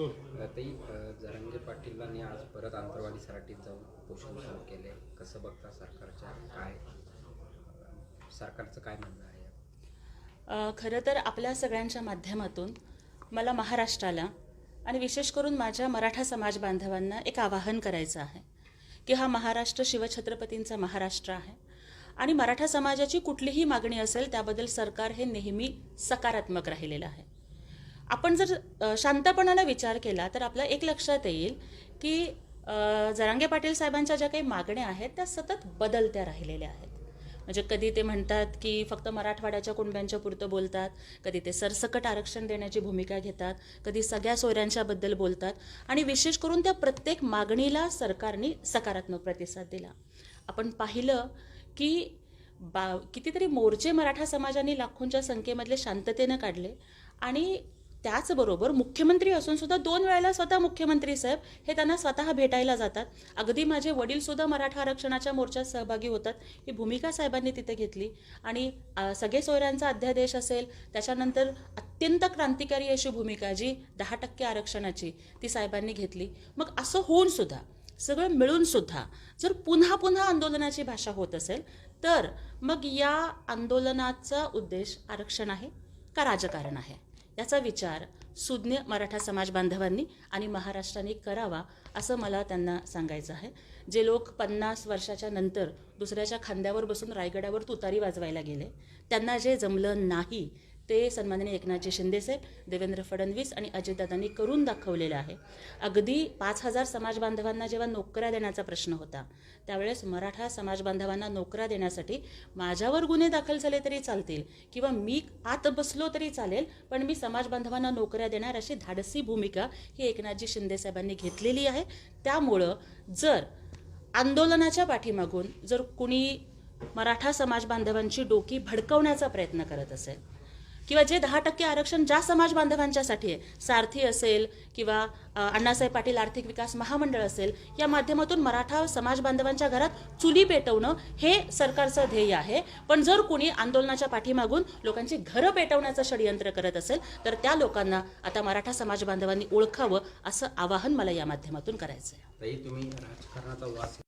अ, जरांगे पाटीलांनी आज परत आंतरवाली सराटीत जाऊन उपोषण सुरू केले. कसं बघता सरकारच्या काय सरकारचं काय म्हणणं आहे? खरं तर आपल्या सगळ्यांच्या माध्यमातून मला महाराष्ट्राला आणि विशेष करून माझ्या मराठा समाज बांधवांना एक आवाहन करायचं आहे की हा महाराष्ट्र शिवछत्रपतींचा महाराष्ट्र आहे. आणि मराठा समाजाची कुठलीही मागणी असेल त्याबद्दल सरकार हे नेहमी सकारात्मक राहिलेलं आहे. आपण जर शांतपणानं विचार केला तर आपलं एक लक्षात येईल की जरांगे पाटील साहेबांच्या ज्या काही मागण्या आहेत त्या सतत बदलत्या राहिलेल्या आहेत. म्हणजे कधी ते म्हणतात की फक्त मराठवाड्याच्या कुणब्यांच्या पुरतं बोलतात कधी ते सरसकट आरक्षण देण्याची भूमिका घेतात कधी सगळ्या सोयऱ्यांच्याबद्दल बोलतात आणि विशेष करून त्या प्रत्येक मागणीला सरकारने सकारात्मक प्रतिसाद दिला. आपण पाहिलं की बा कितीतरी मोर्चे मराठा समाजाने लाखोंच्या संख्येमधले शांततेनं काढले आणि त्याचबरोबर मुख्यमंत्री असून सुद्धा दोन वेळेला स्वतः मुख्यमंत्री साहेब हे त्यांना स्वतः भेटायला जातात. अगदी माझे वडील सुद्धा मराठा आरक्षणाच्या मोर्चात सहभागी होतात. ही भूमिका साहेबांनी तिथे घेतली. आणि सगळे सोयऱ्यांचा अध्यादेश असेल त्याच्यानंतर अत्यंत क्रांतिकारी अशी भूमिका जी दहा टक्के आरक्षणाची ती साहेबांनी घेतली. मग असं होऊन सुद्धा सगळं मिळून सुद्धा जर पुन्हा पुन्हा आंदोलनाची भाषा होत असेल तर मग या आंदोलनाचा उद्देश आरक्षण आहे का राजकारण आहे? याचा विचार सुज्ञ मराठा समाज बांधवांनी आणि महाराष्ट्राने करावा असं मला त्यांना सांगायचं आहे. जे लोक पन्नास वर्षाच्या नंतर दुसऱ्याच्या खांद्यावर बसून रायगडावर तुतारी वाजवायला गेले त्यांना जे जमलं नाही ते सन्माननीय एकनाथजी शिंदेसाहेब देवेंद्र फडणवीस आणि अजितदादांनी करून दाखवलेलं आहे. अगदी पाच हजार समाज बांधवांना जेव्हा नोकऱ्या देण्याचा प्रश्न होता त्यावेळेस मराठा समाज बांधवांना नोकऱ्या देण्यासाठी माझ्यावर गुन्हे दाखल झाले तरी चालतील किंवा मी आत बसलो तरी चालेल पण मी समाज बांधवांना नोकऱ्या देणार अशी धाडसी भूमिका ही एकनाथजी शिंदेसाहेबांनी घेतलेली आहे. त्यामुळं जर आंदोलनाच्या पाठीमागून जर कुणी मराठा समाज बांधवांची डोकी भडकवण्याचा प्रयत्न करत असेल किंवा जे दहा टक्के आरक्षण ज्या समाज बांधवांच्यासाठी आहे सारथी असेल किंवा अण्णासाहेब पाटील आर्थिक विकास महामंडळ असेल या माध्यमातून मराठा समाज बांधवांच्या घरात चुली पेटवणं हे सरकारचं ध्येय आहे. पण जर कुणी आंदोलनाच्या पाठीमागून लोकांची घरं पेटवण्याचं षडयंत्र करत असेल तर त्या लोकांना आता मराठा समाज बांधवांनी ओळखावं असं आवाहन मला या माध्यमातून करायचं आहे